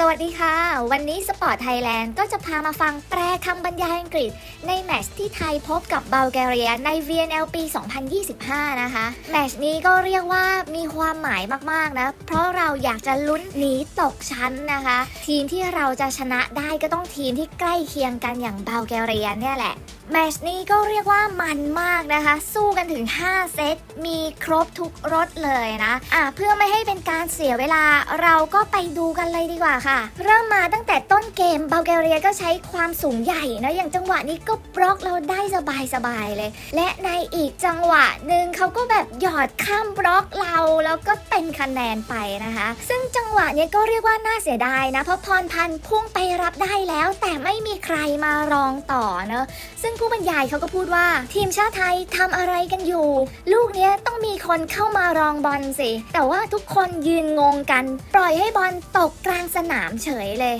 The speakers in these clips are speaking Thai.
สวัสดีค่ะ วันนี้สปอร์ตไทยแลนด์ก็จะพามาฟังแปลคำบรรยายอังกฤษ ในแมตช์ที่ไทยพบกับบัลแกเรียใน VNL ปี 2025 นะคะ แมตช์นี้ก็เรียกว่ามีความหมายมากๆนะ เพราะเราอยากจะลุ้นหนีตกชั้นนะคะ ทีมที่เราจะชนะได้ก็ต้องทีมที่ใกล้เคียงกันอย่างบัลแกเรียเนี่ยแหละ แมชนี้ก็เรียกว่ามันมากนะคะ สู้กันถึง 5 เซต มีครบทุกรสเลยนะ อะเพื่อไม่ให้เป็นการเสียเวลาเราก็ไปดูกันเลยดีกว่าค่ะ เริ่มมาตั้งแต่ต้นเกมบัลแกเรียก็ใช้ความสูงใหญ่นะ อย่างจังหวะนี้ก็บล็อกเราได้สบายๆเลย และในอีกจังหวะหนึ่งเขาก็แบบหยอดข้ามบล็อกเราแล้วก็เป็นคะแนนไปนะคะ ซึ่งจังหวะนี้ก็เรียกว่าน่าเสียดายนะเพราะพรพันธ์พุ่งไปรับได้แล้ว แต่ไม่มีใครมารองต่อเนอะซึ่งผู้บรรยายเขาก็พูดว่า ทีมชาติไทยทำอะไรกันอยู่ ลูกเนี้ยต้องมีคนเข้ามารองบอลสิ แต่ว่าทุกคนยืนงงกัน ปล่อยให้บอลตกกลางสนามเฉยเลย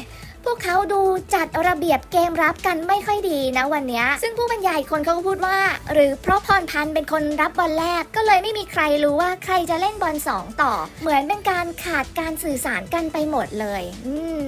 พวกเขาดูจัดระเบียบเกมรับกันไม่ค่อยดีนะวันนี้ ซึ่งผู้บรรยายคนเขาก็พูดว่า หรือเพราะพรพันธ์เป็นคนรับบอลแรก ก็เลยไม่มีใครรู้ว่าใครจะเล่นบอลสองต่อ เหมือนเป็นการขาดการสื่อสารกันไปหมดเลย อืม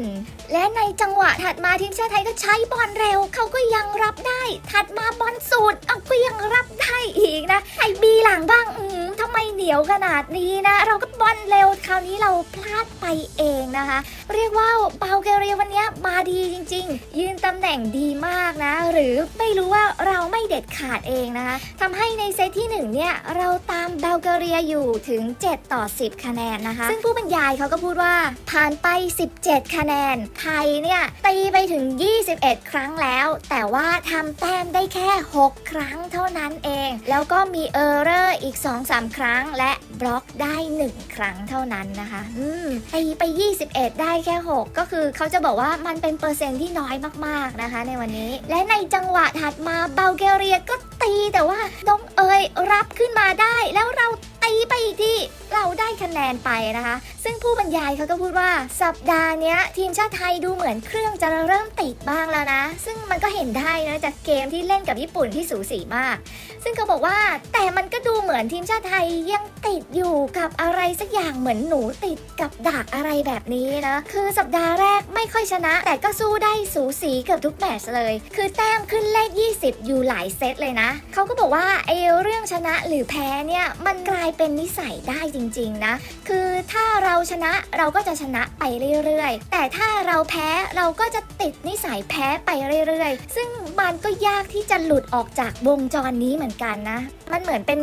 และในจังหวะถัดมาทีมชาติไทยก็ใช้บอลเร็ว เขาก็ยังรับได้ ถัดมาบอลสูตรเอาก็ยังรับได้อีกนะไอบีหลังบ้างอืมทำไมเหนียวขนาดนี้นะ เราก็บอลเร็วคราวนี้เราพลาดไปเองนะคะ เรียกว่าเบาเกเรียวันนี้มาดีจริง ๆ ยืนตำแหน่งดีมากนะ หรือไม่รู้ว่าเราไม่เด็ดขาดเองนะคะทำให้ในเซตที่หนึ่งเนี่ย เราตามเบลเกเรียอยู่ถึง 7 ต่อ 10 คะแนนนะคะ ซึ่งผู้บรรยายเขาก็พูดว่า ผ่านไป 17 คะแนน ไทยเนี่ยตีไปถึง 21 ครั้งแล้ว แต่ว่าทำแต้มได้แค่ 6 ครั้งเท่านั้นเอง แล้วก็มีเออร์เรอร์อีก 2-3 ครั้งและ บล็อกได้ 1 ครั้งเท่านั้นนะคะอืมไปไป 21 ได้แค่ 6 ก็คือเขาจะบอกว่ามันเป็นเปอร์เซ็นต์ที่น้อยมากๆนะคะ ในวันนี้ และในจังหวะถัดมาเบลเกเรียก็ตีแต่ว่าน้องเอยรับขึ้นมาได้แล้วเรา ตีไปอีกที่เราได้คะแนนไปนะคะ ซึ่งผู้บรรยายเขาก็พูดว่าสัปดาห์นี้ทีมชาติไทยดูเหมือนเครื่องจะเริ่มติดบ้างแล้วนะ ซึ่งมันก็เห็นได้นะจากเกมที่เล่นกับญี่ปุ่นที่สูสีมาก ซึ่งเขาบอกว่าแต่มันก็ดูเหมือนทีมชาติไทยยังติดอยู่กับอะไรสักอย่างเหมือนหนูติดกับดักอะไรแบบนี้นะคือสัปดาห์แรกไม่ค่อยชนะ แต่ก็สู้ได้สูสีเกือบทุกแมตช์เลย คือแต้มขึ้นเลข 20 อยู่หลายเซตเลยนะเขาก็บอกว่าไอ้เรื่องชนะหรือแพ้เนี่ยมันกลายเป็นนิสัยได้จริงๆนะ คือถ้าเราชนะเราก็จะชนะไปเรื่อยๆ แต่ถ้าเราแพ้เราก็จะติดนิสัยแพ้ไปเรื่อยๆ ซึ่งมันก็ยากที่จะหลุดออกจากวงจรนี้เหมือนกันนะ มันเหมือนเป็น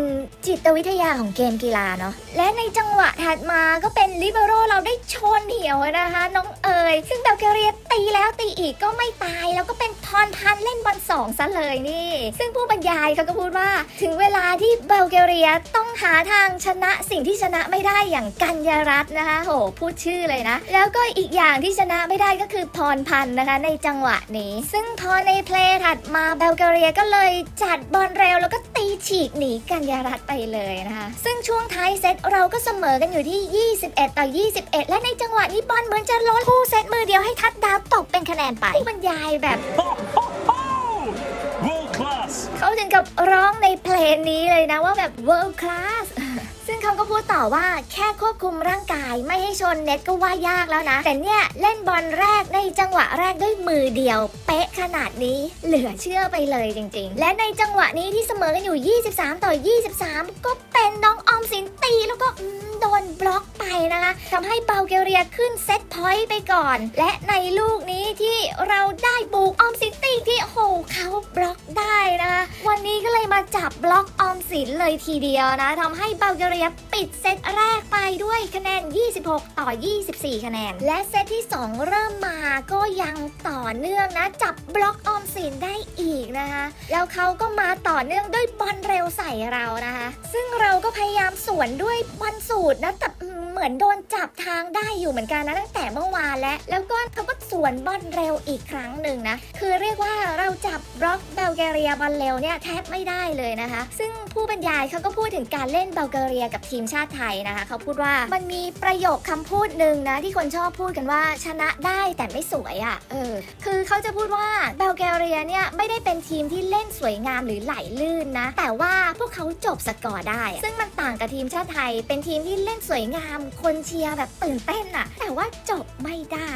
จิตวิทยาของเกมกีฬาเนาะ และในจังหวะถัดมาก็เป็นลิเบโรเราได้ชนเหี่ยวนะคะ น้องเอ๋ยซึ่งเบลเกเรียตีแล้วตีอีกก็ไม่ตาย แล้วก็เป็นพรพันเล่นบอลสองซะเลยนี่ ซึ่งผู้บรรยายเขาก็พูดว่า ถึงเวลาที่เบลเกเรียต้องหาทางชนะสิ่งที่ชนะไม่ได้อย่างกัญญารัตน์นะคะโหพูดชื่อเลยนะ แล้วก็อีกอย่างที่ชนะไม่ได้ก็คือพรพันนะคะ ในจังหวะนี้ ซึ่งพอในเพลย์ถัดมาเบลเกเรียก็เลยจัดบอลเร็วแล้วก็ตีฉีกหนีกัญญารัตน์ไปเลยนะคะ ซึ่งช่วงท้ายเซตเราก็เสมอกันอยู่ที่ 21 ต่อ 21 และในจังหวะนี้บอลเหมือนจะล้นคู่เซตมือเดียวให้ทัดดาวตกเป็นคะแนนไปผู้บรรยายแบบ Ho, ho, ho! World class! เขาถึงกับร้องในเพลงนี้เลยนะว่าแบบ world class ซึ่งเขาก็พูดต่อว่าแค่ควบคุมร่างกายไม่ให้ชนเน็ตก็ว่ายากแล้วนะ แต่เนี่ยเล่นบอลแรกในจังหวะแรกด้วยมือเดียว เป๊ะขนาดนี้เหลือเชื่อไปเลยจริง ๆ และในจังหวะนี้ที่เสมอกันอยู่ 23 ต่อ 23 ก็เป็นน้องอ อมสินตีแล้วก็โดนบล็อกไปนะคะทำให้เบลเกเรียขึ้นเซตพอยต์ไปก่อน และในลูกนี้ที่เราได้บุกออมสินตีที่โอ้โหเขาบล็อกได้นะคะวันนี้ก็เลยมาจับบล็อกออมสินเลยทีเดียวนะทำให้เบลเกเรียปิดเซตแรกไปด้วยคะแนน 26 ต่อ 24 คะแนน และเซตที่ 2 เริ่มมาก็ยังต่อเนื่องนะ จับบล็อกออมสินได้อีกนะคะ แล้วเขาก็มาต่อเนื่องด้วยบอลเร็วใส่เรานะคะ ซึ่งเราก็พยายามสวนด้วยบอลสูตรนะแต่ เหมือนโดนจับทางได้อยู่เหมือนกันนะตั้งแต่เมื่อวานแล้วแล้วก็เขาก็สวนบอลเร็วอีกครั้งหนึ่งนะ คือเรียกว่าเราจับบล็อกเบลแกเรียบอลเร็วเนี่ยแทบไม่ได้เลยนะคะ ซึ่งผู้บรรยายเขาก็พูดถึงการเล่นเบลแกเรียกับทีมชาติไทยนะคะเขาพูดว่ามันมีประโยคคำพูดหนึ่งนะที่คนชอบพูดกันว่าชนะได้แต่ไม่สวยอะ่ะเออคือเขาจะพูดว่าเบลแกเรียเนี่ยไม่ได้เป็นทีมที่เล่นสวยงามหรือไหลลื่นนะแต่ว่าพวกเขาจบสกอร์ได้ ซึ่งมันต่างกับทีมชาติไทย เป็นทีมที่เล่นสวยงามคนเชียร์แบบตื่นเต้นอะแต่ว่าจบไม่ได้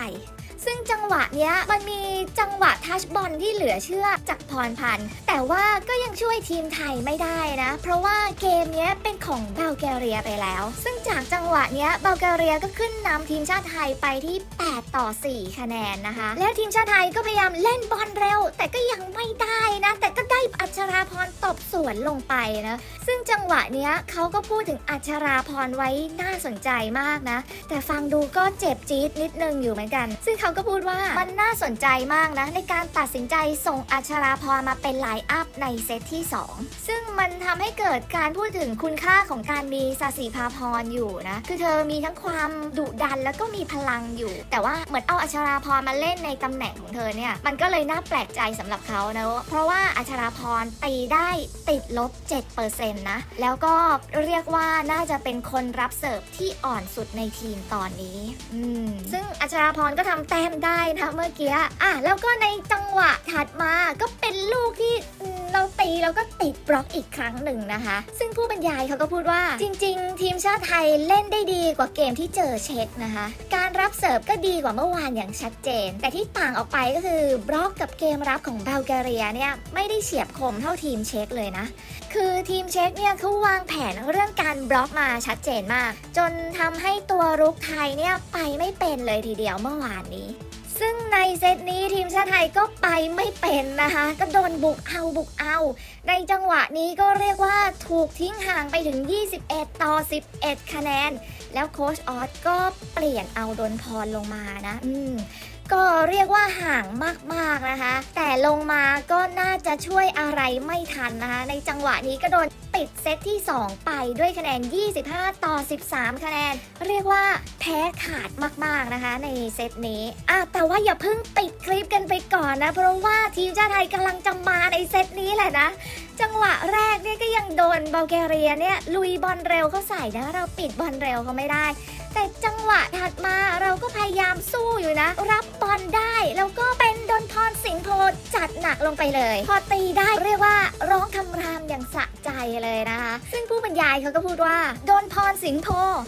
ซึ่งจังหวะเนี้ยมันมีจังหวะทัชบอลที่เหลือเชื่อจากพรพันธ์แต่ว่าก็ยังช่วยทีมไทยไม่ได้นะ เพราะว่าเกมเนี้ยเป็นของบัลแกเรียไปแล้ว ซึ่งจากจังหวะเนี้ยบัลแกเรียก็ขึ้นนำทีมชาติไทยไปที่ 8 ต่อ 4 คะแนนนะคะ แล้วทีมชาติไทยก็พยายามเล่นบอลเร็ว แต่ก็ยังไม่ได้นะ แต่ก็ได้อัชราพรตบสวนลงไปนะ ซึ่งจังหวะเนี้ยเขาก็พูดถึงอัชราพรไว้น่าสนใจมากนะ แต่ฟังดูก็เจ็บจี๊ดนิดนึงอยู่เหมือนกัน ซึ่งเขาก็พูดว่ามันน่าสนใจมากนะ ในการตัดสินใจส่งอัชราพรมาเป็นไลน์อัพในเซตที่ 2 ซึ่งมันทำให้เกิดการพูดถึงคุณค่าของการมีสาสีภาพรอยู่นะ คือเธอมีทั้งความดุดันแล้วก็มีพลังอยู่ แต่ว่าเหมือนเอาอัชราพรมาเล่นในตำแหน่งของเธอเนี่ยมันก็เลยน่าแปลกใจสำหรับเขานะเพราะว่าอัชราพรตีได้ติดลบ 7%นะ แล้วก็เรียกว่าน่าจะเป็นคนรับเสิร์ฟที่อ่อนสุดในทีมตอนนี้ อืม ซึ่งอัชราพรก็ทำแตมได้นะเมื่อกี้อะแล้วก็ในจังหวะถัดมาก็เป็นลูกที่เราตีแล้วก็ติดบล็อกอีกครั้งหนึ่งนะคะ ซึ่งผู้บรรยายเขาก็พูดว่า จริง ๆ ทีมชาติไทยเล่นได้ดีกว่าเกมที่เจอเช็คนะคะ การรับเสิร์ฟก็ดีกว่าเมื่อวานอย่างชัดเจน แต่ที่ต่างออกไปก็คือบล็อกกับเกมรับของบัลแกเรียเนี่ยไม่ได้เฉียบคมเท่าทีมเช็คเลยนะ คือทีมเช็คเนี่ยเขาวางแผนเรื่องการบล็อกมาชัดเจนมาก จนทำให้ตัวรุกไทยเนี่ยไปไม่เป็นเลยทีเดียวเมื่อวานนี้ ซึ่งในเซตนี้ทีมชาติไทยก็ไปไม่เป็นนะคะ ก็โดนบุกเอาบุกเอา ในจังหวะนี้ก็เรียกว่าถูกทิ้งห่างไปถึง 21 ต่อ 11 คะแนน แล้วโค้ชออสก็เปลี่ยนเอาดนพรลงมานะ อืม ก็เรียกว่าห่างมากๆนะคะ แต่ลงมาก็น่าจะช่วยอะไรไม่ทันนะคะ ในจังหวะนี้ก็โดนปิดเซตที่ 2 ไปด้วยคะแนน 25 ต่อ 13 คะแนน เรียกว่าแพ้ขาดมากๆนะคะ ในเซตนี้อะแต่ว่าอย่าเพิ่งปิดคลิปกันไปก่อนนะ เพราะว่าทีมชาติไทยกำลังจะมาในเซตนี้แหละนะ จังหวะแรกเนี่ยก็ยังโดนบัลแกเรียเนี่ยลุยบอลเร็วเขาใส่นะ เราปิดบอลเร็วเขาไม่ได้ แต่จังหวะถัดมาเราก็พยายามสู้อยู่นะ รับบอลได้แล้วก็เป็นดนทอนสิงโพจัดหนักลงไปเลย พอตีได้เรียกว่าร้องคำรามอย่างสะ ใจเลยนะคะ ซึ่งผู้บรรยายเขาก็พูดว่า โดนพรสิงโพ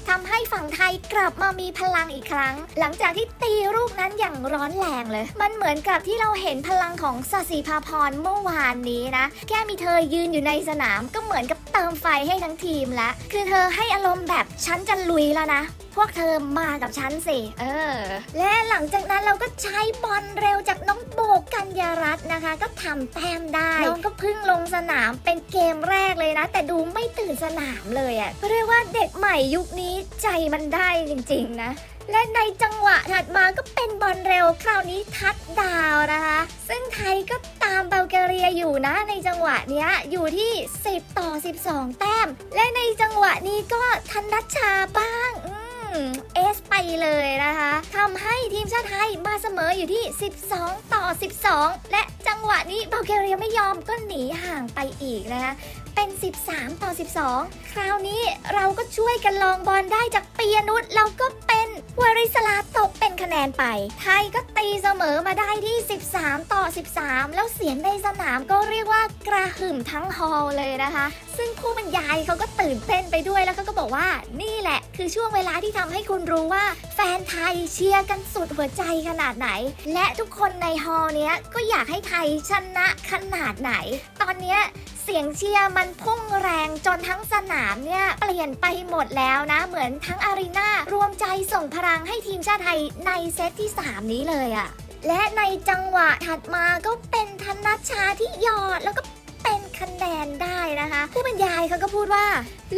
ทำให้ฝั่งไทยกลับมามีพลังอีกครั้ง หลังจากที่ตีลูกนั้นอย่างร้อนแรงเลย มันเหมือนกับที่เราเห็นพลังของสศิภาพรเมื่อวานนี้นะ แค่มีเธอยืนอยู่ในสนามก็เหมือนกับเติมไฟให้ทั้งทีมแล้วคือเธอให้อารมณ์แบบฉันจะลุยแล้วนะพวกเธอมากับฉันสิ เออ และหลังจากนั้นเราก็ใช้บอลเร็วจากน้องโบกัญญารัตน์นะคะ ก็ทำแต้มได้ น้องก็เพิ่งลงสนามเป็นเกมแรกเลยนะ แต่ดูไม่ตื่นสนามเลยอะ่ะเรียกว่าเด็กใหม่ยุคนี้ใจมันได้จริงๆนะและในจังหวะถัดมาก็เป็นบอลเร็วคราวนี้ทัดดาวนะคะ ซึ่งไทยก็ตามเบลแกเรียอยู่นะในจังหวะเนี้ยอยู่ที่ 10 ต่อ 12 แต้ม และในจังหวะนี้ก็ธนัชชาบ้างอืมเอสไปเลยนะคะทำให้ทีมชาติไทยมาเสมออยู่ที่ 12 ต่อ 12 และจังหวะนี้เบลแกเรียไม่ยอมก็หนีห่างไปอีกนะคะ เป็น 13 ต่อ 12 คราวนี้เราก็ช่วยกันลองบอลได้จากปียนุชแล้วก็เป็นวริศลาตกเป็นคะแนนไป ไทยก็ตีเสมอมาได้ที่ 13 ต่อ 13 แล้วเสียงในสนามก็เรียกว่ากระหึ่มทั้งฮอลเลยนะคะ ซึ่งผู้บรรยายเขาก็ตื่นเต้นไปด้วยแล้วเขาก็บอกว่านี่แหละ คือช่วงเวลาที่ทำให้คุณรู้ว่า แฟนไทยเชียร์กันสุดหัวใจขนาดไหน และทุกคนในฮอลเนี้ยก็อยากให้ไทยชนะขนาดไหน ตอนเนี้ย เสียงเชียร์มันพุ่งแรงจนทั้งสนามเนี่ยเปลี่ยนไปหมดแล้วนะ เหมือนทั้งอารีนารวมใจส่งพลังให้ทีมชาติไทยในเซตที่ 3 นี้เลยอะและในจังหวะถัดมาก็เป็นธนัชชาที่หยอดแล้วก็เป็นคะแนนได้นะคะ ผู้บรรยายเขาก็พูดว่า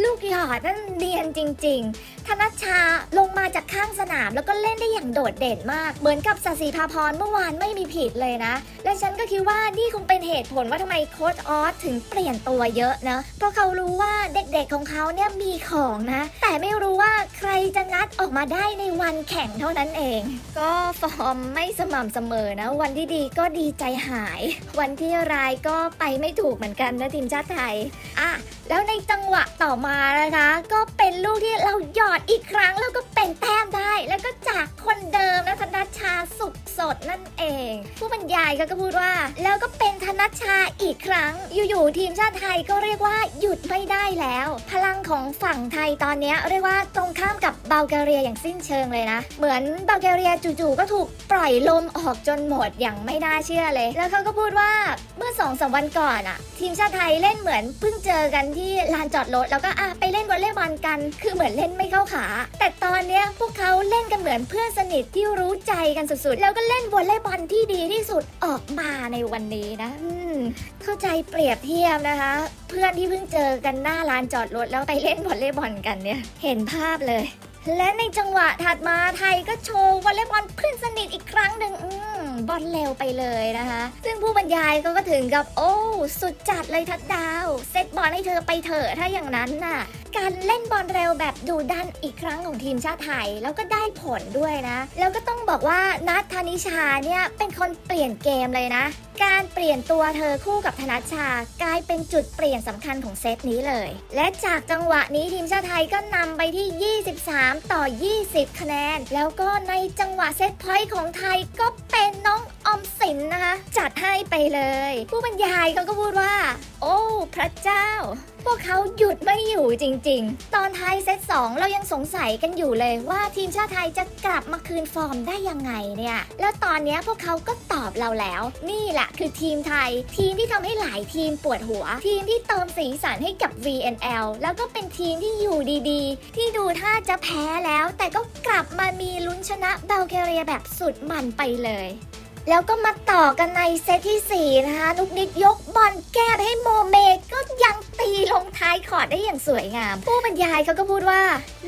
ลูกหยอดนั่นเนียนจริง ๆ ธนชาลงมาจากข้างสนามแล้วก็เล่นได้อย่างโดดเด่นมาก เหมือนกับสศิภาพรเมื่อวานไม่มีผิดเลยนะ และฉันก็คิดว่านี่คงเป็นเหตุผลว่าทำไมโค้ชออสถึงเปลี่ยนตัวเยอะนะ เพราะเขารู้ว่าเด็กๆของเขาเนี่ยมีของนะ แต่ไม่รู้ว่าใครจะงัดออกมาได้ในวันแข่งเท่านั้นเอง ก็ฟอร์มไม่สม่ำเสมอนะ วันที่ดีก็ดีใจหาย วันที่ร้ายก็ไปไม่ถูกเหมือนกันนะทีมชาติไทยอะแล้วในจังหวะต่อมานะคะ ก็เป็นลูกที่เราหยอดอีกครั้งแล้วก็็นแต้มได้แล้วก็จากคนเดิมนะธนัชชาสุขสดนั่นเอง ผู้บรรยายก็ก็พูดว่า แล้วก็เป็นธนัชชาอีกครั้ง อยู่ๆทีมชาติไทยก็เรียกว่าหยุดไม่ได้แล้ว พลังของฝั่งไทยตอนนี้เรียกว่าตรงข้ามกับเบลแกเรียอย่างสิ้นเชิงเลยนะ เหมือนเบลแกเรียจู่ๆก็ถูกปล่อยลมออกจนหมดอย่างไม่น่าเชื่อเลย แล้วเขาก็พูดว่าเมื่อสองสามวันก่อนอะทีมชาติไทยเล่นเหมือนเพิ่งเจอกันที่ลานจอดรถแล้วก็อะไปเล่นวอลเลย์บอลกัน คือเหมือนเล่นไม่เข้าขา แต่ตอนเนี้ยพวกเขาเล่นกันเหมือนเพื่อนสนิทที่รู้ใจกันสุดๆ แล้วก็เล่นวอลเลย์บอลที่ดีที่สุดออกมาในวันนี้นะเข้าใจเปรียบเทียบนะคะ เพื่อนที่เพิ่งเจอกันหน้าลานจอดรถแล้วไปเล่นวอลเลย์บอลกันเนี่ย เห็นภาพเลย และในจังหวะถัดมาไทยก็โชว์วอลเลย์บอลเพื่อนสนิทอีกครั้งหนึ่งอืมบอลเร็วไปเลยนะคะ ซึ่งผู้บรรยายก็ก็ถึงกับโอ้ สุดจัดเลยทัดดาว เซตบอลให้เธอไปเถอะถ้าอย่างนั้นน่ะ การเล่นบอลเร็วแบบดูดันอีกครั้งของทีมชาติไทย แล้วก็ได้ผลด้วยนะ แล้วก็ต้องบอกว่านัทธนิชาเนี่ยเป็นคนเปลี่ยนเกมเลยนะ การเปลี่ยนตัวเธอคู่กับธนัชชากลายเป็นจุดเปลี่ยนสำคัญของเซตนี้เลย และจากจังหวะนี้ทีมชาติไทยก็นำไปที่ 23 ต่อ 20 คะแนน แล้วก็ในจังหวะเซตพอยต์ของไทยก็เป็นน้องออมสินนะคะ จัดให้ไปเลย ผู้บรรยายเขาก็พูดว่า โอ้ พระเจ้า พวกเขาหยุดไม่อยู่จริง ๆ ตอนท้ายเซต2เรายังสงสัยกันอยู่เลยว่าทีมชาติไทยจะกลับมาคืนฟอร์มได้ยังไงเนี่ย แล้วตอนนี้พวกเขาก็ตอบเราแล้ว นี่แหละคือทีมไทย ทีมที่ทำให้หลายทีมปวดหัว ทีมที่เติมสีสันให้กับ VNL แล้วก็เป็นทีมที่อยู่ดีๆ ที่ดูท่าจะแพ้แล้ว แต่ก็กลับมามีลุ้นชนะเบลแกเรียแบบสุดมันไปเลย แล้วก็มาต่อกันในเซตที่ 4 นะคะนุกนิกยกบอลแก้ไปให้โมเมก็ยังตีลงท้ายขอดได้อย่างสวยงาม ผู้บรรยายเขาก็พูดว่า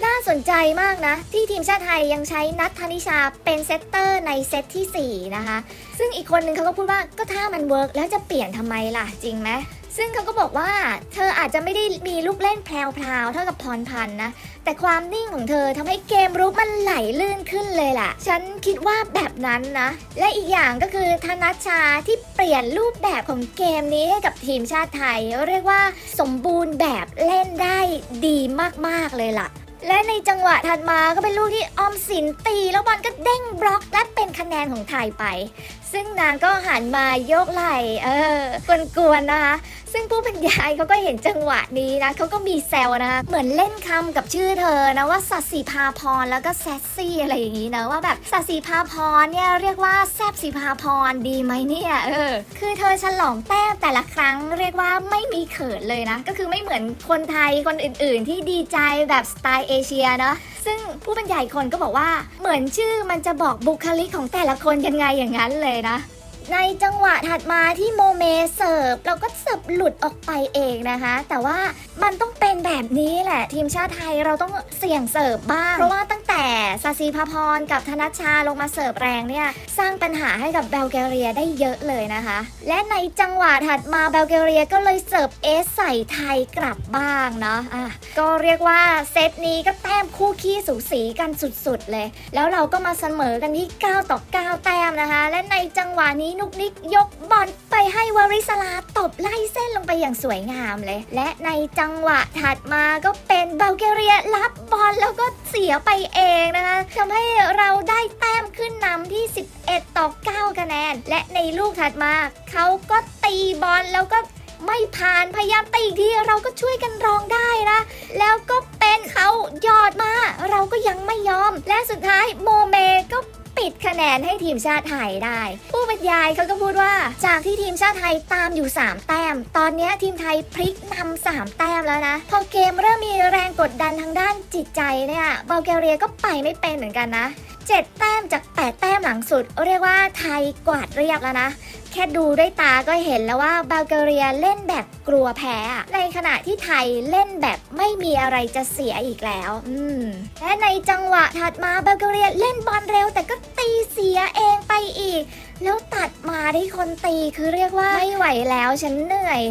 น่าสนใจมากนะ ที่ทีมชาติไทยยังใช้นัทธนิชาเป็นเซตเตอร์ในเซตที่ 4 นะคะ ซึ่งอีกคนนึงเขาก็พูดว่าก็ถ้ามันเวิร์กแล้วจะเปลี่ยนทำไมล่ะจริงไหม ซึ่งเขาก็บอกว่าเธออาจจะไม่ได้มีลูกเล่นแพรวๆเท่ากับพรพันธ์นะ แต่ความนิ่งของเธอทำให้เกมรุกมันไหลลื่นขึ้นเลยล่ะ ฉันคิดว่าแบบนั้นนะ และอีกอย่างก็คือธนัชชาที่เปลี่ยนรูปแบบของเกมนี้ให้กับทีมชาติไทย เรียกว่าสมบูรณ์แบบเล่นได้ดีมากๆเลยล่ะและในจังหวะถัดมาก็เป็นลูกที่ออมสินตี แล้วบอลก็เด้งบล็อกและเป็นคะแนนของไทยไป ซึ่งนางก็หันมาโยกไหล่เออกวนๆนะคะ ซึ่งผู้บรรยายเขาก็เห็นจังหวะนี้นะเขาก็มีแซวนะคะเหมือนเล่นคำกับชื่อเธอนะว่าสัตสีภาพรแล้วก็แซสซี่อะไรอย่างนี้นะว่าแบบสัตสีภาพรเนี่ยเรียกว่าแซบสีภาพรดีไหมเนี่ยเออคือเธอฉลองแต้มแต่ละครั้งเรียกว่าไม่มีเขินเลยนะ ก็คือไม่เหมือนคนไทยคนอื่น ๆ ที่ดีใจแบบสไตล์เอเชียเนาะซึ่งผู้บรรยายคนก็บอกว่าเหมือนชื่อมันจะบอกบุคลิกของแต่ละคนยังไงอย่างนั้นเลยนะ ในจังหวะถัดมาที่โมเมเสิร์ฟเราก็เสิร์ฟหลุดออกไปเองนะคะ แต่ว่ามันต้องเป็นแบบนี้แหละ ทีมชาติไทยเราต้องเสี่ยงเสิร์ฟบ้าง เพราะว่าตั้งแต่ซาซีพาพรกับธนชาลงมาเสิร์ฟแรงเนี่ยสร้างปัญหาให้กับเบลแกเรียได้เยอะเลยนะคะ และในจังหวะถัดมาเบลแกเรียก็เลยเสิร์ฟเอสใส่ไทยกลับบ้างเนาะอะก็เรียกว่าเซตนี้ก็แต้มคู่ขี้สูสีกันสุดๆเลย แล้วเราก็มาเสมอกันที่ 9 ต่อ 9 แต้มนะคะ และในจังหวะนี้นุกนิกยกบอลไปให้วาริสลาตบไล่เส้นลงไปอย่างสวยงามเลย และในจังหวะถัดมาก็เป็นเบลแกเรียรับบอลแล้วก็เสียไปเองนะคะทำให้เราได้แต้มขึ้นนำที่ 11 ต่อ 9 คะแนน และในลูกถัดมาเขาก็ตีบอลแล้วก็ไม่ผ่านพยายามตีอีกทีเราก็ช่วยกันรองได้นะ แล้วก็เป็นเขายอดมา เราก็ยังไม่ยอม และสุดท้ายโมเมก็ ปิดคะแนนให้ทีมชาติไทยได้ ผู้บรรยายเขาก็พูดว่า จากที่ทีมชาติไทยตามอยู่ 3 แต้ม ตอนนี้ทีมไทยพลิกนำ3แต้มแล้วนะ พอเกมเริ่มมีแรงกดดันทางด้านจิตใจเนี่ยบัลแกเรียก็ไปไม่เป็นเหมือนกันนะ7แต้มจาก 8 แต้มหลังสุด เรียกว่าไทยกวาดเรียบแล้วนะ แค่ดูด้วยตาก็เห็นแล้วว่าบัลแกเรียเล่นแบบกลัวแพ้อในขณะที่ไทยเล่นแบบไม่มีอะไรจะเสียอีกแล้ว อืมและในจังหวะถัดมาบัลแกเรียเล่นบอลเร็วแต่ก็ มาที่คนตีคือเรียกว่าไม่ไหวแล้วฉันเหนื่อย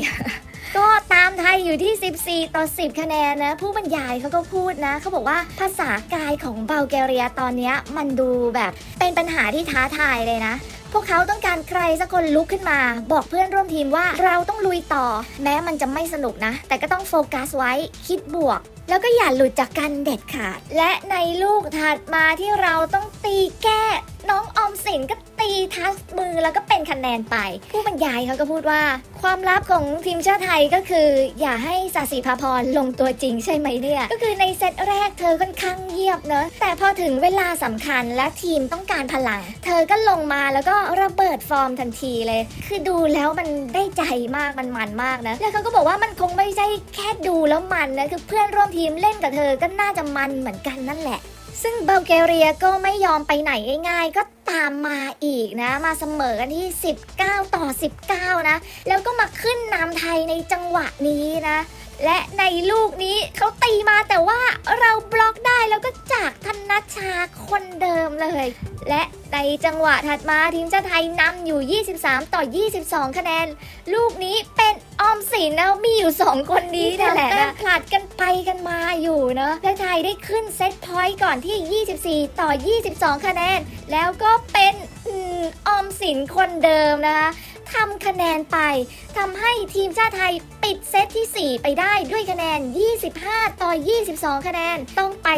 ก็ตามไทยอยู่ที่ 14 ต่อ 10 คะแนนนะ ผู้บรรยายเขาก็พูดนะ เขาบอกว่าภาษากายของบัลแกเรียตอนเนี้ยมันดูแบบเป็นปัญหาที่ท้าทายเลยนะพวกเขาต้องการใครสักคนลุกขึ้นมา บอกเพื่อนร่วมทีมว่าเราต้องลุยต่อ แม้มันจะไม่สนุกนะ แต่ก็ต้องโฟกัสไว้คิดบวก แล้วก็อย่าหลุดจากกันเด็ดขาด และในลูกถัดมาที่เราต้องตีแก้ น้องออมสินก็ตีทัสมือแล้วก็เป็นคะแนนไป ผู้บรรยายเขาก็พูดว่า ความลับของทีมชาติไทยก็คือ อย่าให้สาสีพาพรลงตัวจริงใช่ไหมเนี่ย ก็คือในเซตแรกเธอค่อนข้างเงียบเนอะแต่พอถึงเวลาสำคัญและทีมต้องการพลัง เธอก็ลงมาแล้วก็ระเบิดฟอร์มทันทีเลย คือดูแล้วมันได้ใจมากมันมันมากนะ แล้วเขาก็บอกว่ามันคงไม่ใช่แค่ดูแล้วมันนะคือเพื่อนร่วมทีมเล่นกับเธอก็น่าจะมันเหมือนกันนั่นแหละ ซึ่งเบลแกเรียก็ไม่ยอมไปไหนง่ายๆ ก็ตามมาอีกนะ มาเสมอกันที่ 19 ต่อ 19 นะ แล้วก็มาขึ้นนำไทยในจังหวะนี้นะ และในลูกนี้เขาตีมาแต่ว่าเราบล็อกได้แล้วก็จากธนชชาคนเดิมเลย และในจังหวะถัดมาทีมชาติไทยนำอยู่ 23 ต่อ 22 คะแนน ลูกนี้เป็น ออมสินนะมีอยู่2คนนี้นี่แหละนะผลัดกันไปกันมาอยู่เนาะและไทยได้ขึ้นเซตพอยต์ก่อนที่ 24 ต่อ 22 คะแนน แล้วก็เป็นออมสินคนเดิมนะคะ ทำคะแนนไปทำให้ทีมชาติไทยปิดเซตที่ 4 ไปได้ด้วยคะแนน 25 ต่อ 22 คะแนน ต้องไป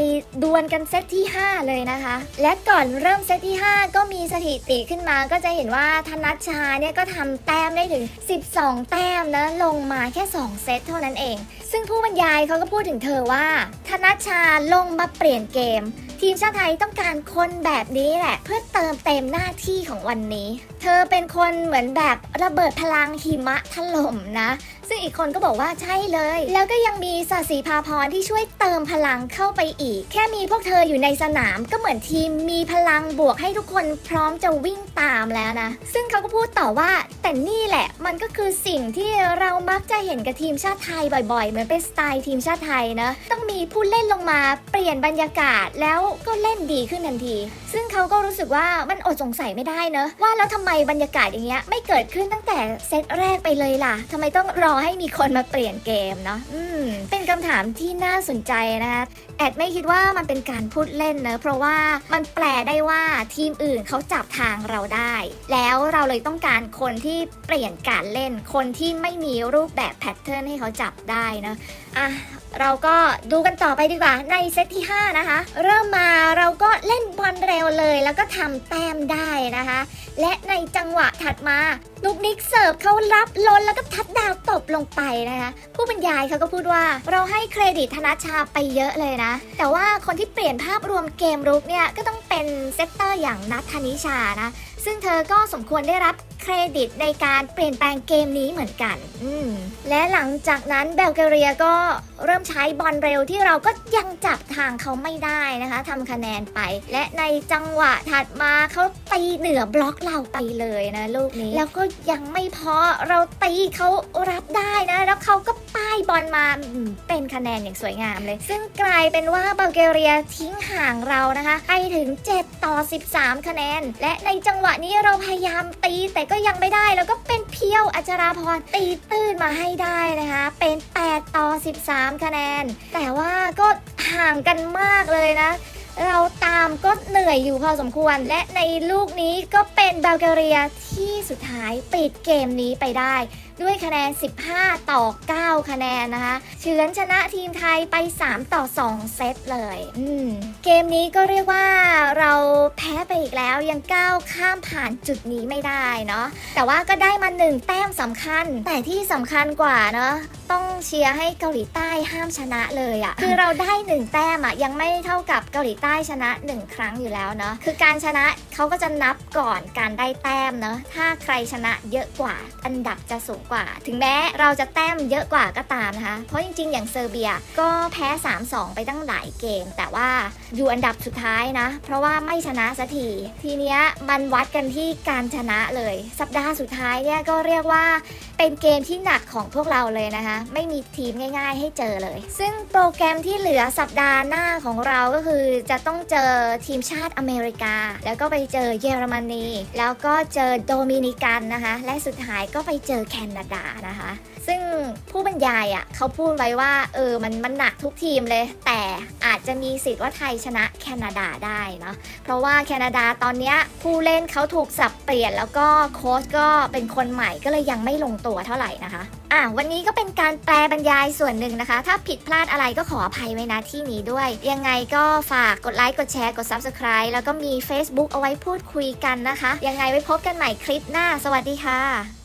ดวลกันเซตที่ 5 เลยนะคะ และก่อนเริ่มเซตที่ 5 ก็มีสถิติขึ้นมาก็จะเห็นว่าธนัชชาเนี่ยก็ทำแต้มได้ถึง 12 แต้มนะลงมาแค่ 2 เซตเท่านั้นเองซึ่งผู้บรรยายเขาก็พูดถึงเธอว่า ธนัชชาลงมาเปลี่ยนเกม ทีมชาติไทยต้องการคนแบบนี้แหละ เพื่อเติมเต็มหน้าที่ของวันนี้ เธอเป็นคนเหมือนแบบระเบิดพลังหิมะถล่มนะ ซึ่งอีกคนก็บอกว่าใช่เลย แล้วก็ยังมีสสีภาพรที่ช่วยเติมพลังเข้าไปอีก แค่มีพวกเธออยู่ในสนามก็เหมือนทีมมีพลังบวกให้ทุกคนพร้อมจะวิ่งตามแล้วนะ ซึ่งเขาก็พูดต่อว่า แต่นี่แหละมันก็คือสิ่งที่เรามักจะเห็นกับทีมชาติไทยบ่อยๆ เหมือนเป็นสไตล์ทีมชาติไทยนะต้องมีผู้เล่นลงมาเปลี่ยนบรรยากาศแล้วก็เล่นดีขึ้นทันที ซึ่งเขาก็รู้สึกว่ามันอดสงสัยไม่ได้เนอะว่าแล้วทำไมบรรยากาศอย่างเงี้ยไม่เกิดขึ้นตั้งแต่เซตแรกไปเลยล่ะทำไมต้องรอให้มีคนมาเปลี่ยนเกมเนาะอืมเป็นคำถามที่น่าสนใจนะคะแอดไม่คิดว่ามันเป็นการพูดเล่นเนอะเพราะว่ามันแปลได้ว่าทีมอื่นเขาจับทางเราได้ แล้วเราเลยต้องการคนที่เปลี่ยนการเล่น คนที่ไม่มีรูปแบบแพทเทิร์นให้เขาจับได้เนอะอะเราก็ดูกันต่อไปดีกว่าในเซตที่ 5 นะคะ เริ่มมาเราก็เล่นบอลเร็วเลย แล้วก็ทำแต้มได้นะคะ และในจังหวะถัดมาลูกนิกเสิร์ฟเขารับลนแล้วก็ทัดดาว บลงไปนะคะ ผู้บรรยายเขาก็พูดว่าเราให้เครดิตธนชาไปเยอะเลยนะ แต่ว่าคนที่เปลี่ยนภาพรวมเกมรุกเนี่ยก็ต้องเป็นเซตเตอร์อย่างนัทธนิชานะซึ่งเธอก็สมควรได้รับเครดิตในการเปลี่ยนแปลงเกมนี้เหมือนกัน และหลังจากนั้นเบลเกเรียก็เริ่มใช้บอลเร็วที่เราก็ยังจับทางเขาไม่ได้นะคะทำคะแนนไป และในจังหวะถัดมาเขาตีเหนือบล็อกเราไปเลยนะลูกนี้ แล้วก็ยังไม่พอเราตีเขารับได้นะ แล้วเขาก็ป้ายบอลมาเป็นคะแนนอย่างสวยงามเลย ซึ่งกลายเป็นว่าเบลเกเรียทิ้งห่างเรานะคะไปถึง 7 ต่อ 13 คะแนน และในจังหวะนี้เราพยายามตีแต่ก็ยังไม่ได้ แล้วก็เป็นเพียวอัจราพรตีตื้นมาให้ได้นะคะ เป็น 8 ต่อ 13 คะแนน แต่ว่าก็ห่างกันมากเลยนะ เราตามก็เหนื่อยอยู่พอสมควร และในลูกนี้ก็เป็นบัลแกเรียที่สุดท้ายปิดเกมนี้ไปได้ ด้วยคะแนน 15 ต่อ 9 คะแนนนะคะ เฉือนชนะทีมไทยไป 3 ต่อ 2 เซตเลย อืม เกมนี้ก็เรียกว่าเราแพ้ไปอีกแล้วยังก้าวข้ามผ่านจุดนี้ไม่ได้เนาะ แต่ว่าก็ได้มาหนึ่งแต้มสำคัญ แต่ที่สำคัญกว่าเนาะต้องเชียร์ให้เกาหลีใต้ห้ามชนะเลยอะ่ะ คือเราได้หนึ่งแต้มอะ่ะยังไม่เท่ากับเกาหลีใต้ชนะหนึ่งครั้งอยู่แล้วเนาะ คือการชนะเขาก็จะนับก่อนการได้แต้มเนาะ ถ้าใครชนะเยอะกว่าอันดับจะสูงกว่า ถึงแม้เราจะแต้มเยอะกว่าก็ตามนะคะ เพราะจริงๆ อย่างเซอร์เบียก็แพ้ 3-2 ไปตั้งหลายเกม แต่ว่าอยู่อันดับสุดท้ายนะ เพราะว่าไม่ชนะสักที ทีเนี้ยมันวัดกันที่การชนะเลย สัปดาห์สุดท้ายเนี่ยก็เรียกว่า เป็นเกมที่หนักของพวกเราเลยนะคะ ไม่มีทีมง่าย ๆ ให้เจอเลย ซึ่งโปรแกรมที่เหลือสัปดาห์หน้าของเราก็คือจะต้องเจอทีมชาติอเมริกา แล้วก็ไปเจอเยอรมนี แล้วก็เจอโดมินิกันนะคะ และสุดท้ายก็ไปเจอแคนาดานะคะ ซึ่งผู้บรรยายอะเขาพูดไว้ว่าเออมันมันหนักทุกทีมเลย แต่อาจจะมีสิทธิ์ว่าไทยชนะแคนาดาได้เนาะเพราะว่าแคนาดาตอนเนี้ยผู้เล่นเขาถูกสับเปลี่ยน แล้วก็โค้ชก็เป็นคนใหม่ก็เลยยังไม่ลงตัวเท่าไหร่นะคะอะวันนี้ก็เป็นการแปลบรรยายส่วนหนึ่งนะคะ ถ้าผิดพลาดอะไรก็ขออภัยไว้นะที่นี้ด้วย ยังไงก็ฝากกดไลค์กดแชร์กด Subscribe แล้วก็มี Facebook เอาไว้พูดคุยกันนะคะ ยังไงไว้พบกันใหม่คลิปหน้า สวัสดีค่ะ